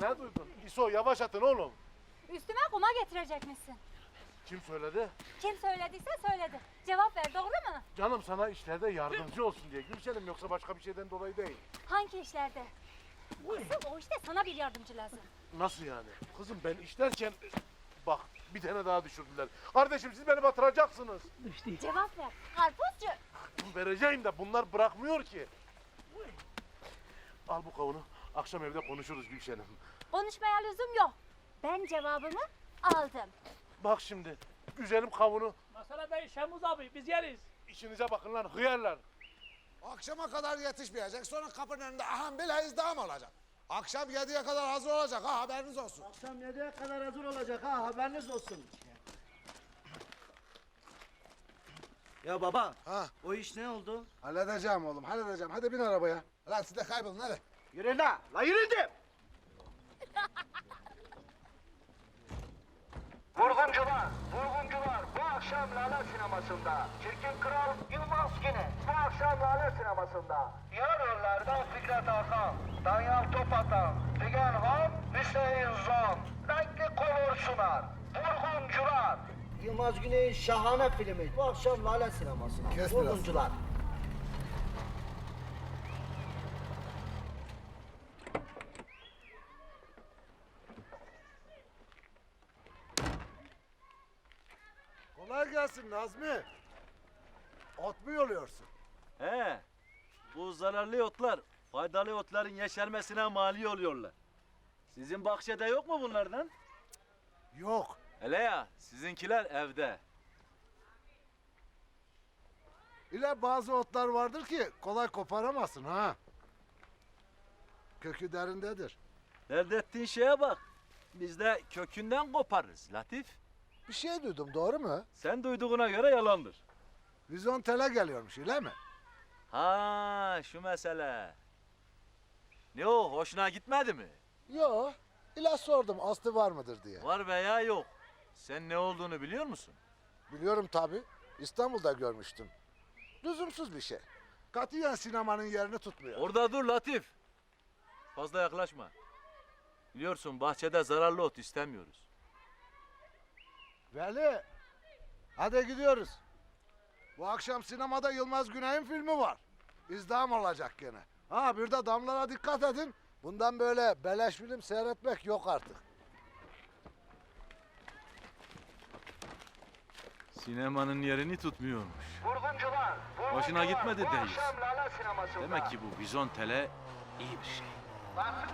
Ne duydun? İso yavaş atın oğlum. Üstüme kuma getirecek misin? Kim söyledi? Kim söylediyse söyledi. Cevap ver doğru mu? Canım sana işlerde yardımcı olsun diye Gülşen'im yoksa başka bir şeyden dolayı değil. Hangi işlerde? Asıl o işte sana bir yardımcı lazım. Nasıl yani? Kızım ben işlerken bak bir tane daha düşürdüler. Kardeşim siz beni batıracaksınız. Cevap ver. Karpuzcu. Vereceğim de bunlar bırakmıyor ki. Al bu kavunu. Akşam evde konuşuruz Gülşen'im. Konuşmaya lüzum yok. Ben cevabımı aldım. Bak şimdi güzelim kavunu Masala değil Şemuz abi biz yeriz. işinize bakın lan hıyarlar. Akşama kadar yetişmeyecek. Sonra kapının önünde aham bile izdiham olacak. Akşam 7'ye kadar hazır olacak ha haberiniz olsun. Akşam 7'ye kadar hazır olacak ha haberiniz olsun. Ya baba Ha o iş ne oldu? halledeceğim oğlum halledeceğim. Hadi bin arabaya. Lan siz de kaybolun hadi. Yürü la la yürü de. Vurguncular, vurguncular bu akşam Lale Sineması'nda. Çirkin Kral Yılmaz Güney bu akşam Lale Sineması'nda. Yer rollerden Fikret Hakan, Danyal Topatan, Figen Han, Hüseyin Zon. Renkli kolor sunar. Vurguncular. Yılmaz Güney'in şahane filmi. Bu akşam Lale Sineması. Kes biraz. Kolay gelsin Nazmi. Ot mu yoluyorsun? He. Bu zararlı otlar faydalı otların yeşermesine mali oluyorlar. Sizin bahçede yok mu bunlardan? Yok. Hele ya sizinkiler evde. İle bazı otlar vardır ki kolay koparamazsın ha. Kökü derindedir. Elde ettiğin şeye bak. Biz de kökünden koparırız Latif. Bir şey duydum doğru mu? Sen duyduğuna göre yalandır. Vizyon tele geliyormuş öyle mi? Ha şu mesele. Ne o hoşuna gitmedi mi? Yo. İla sordum aslı var mıdır diye. Var veya yok. Sen ne olduğunu biliyor musun? Biliyorum tabi. İstanbul'da görmüştüm. Lüzumsuz bir şey. Katiyen sinemanın yerini tutmuyor. Orada dur Latif. Fazla yaklaşma. Biliyorsun bahçede zararlı ot istemiyoruz. Veli. Hadi gidiyoruz. Bu akşam sinemada Yılmaz Güney'in filmi var. İzdiham olacak gene. Ha bir de damlara dikkat edin. Bundan böyle beleş film seyretmek yok artık. Sinemanın yerini tutmuyormuş. Vurguncular, vurguncular Hoşuna gitmedi bu deyiz. akşam Lale Sineması'nda. Demek ki bu vizontele iyi bir şey. Basma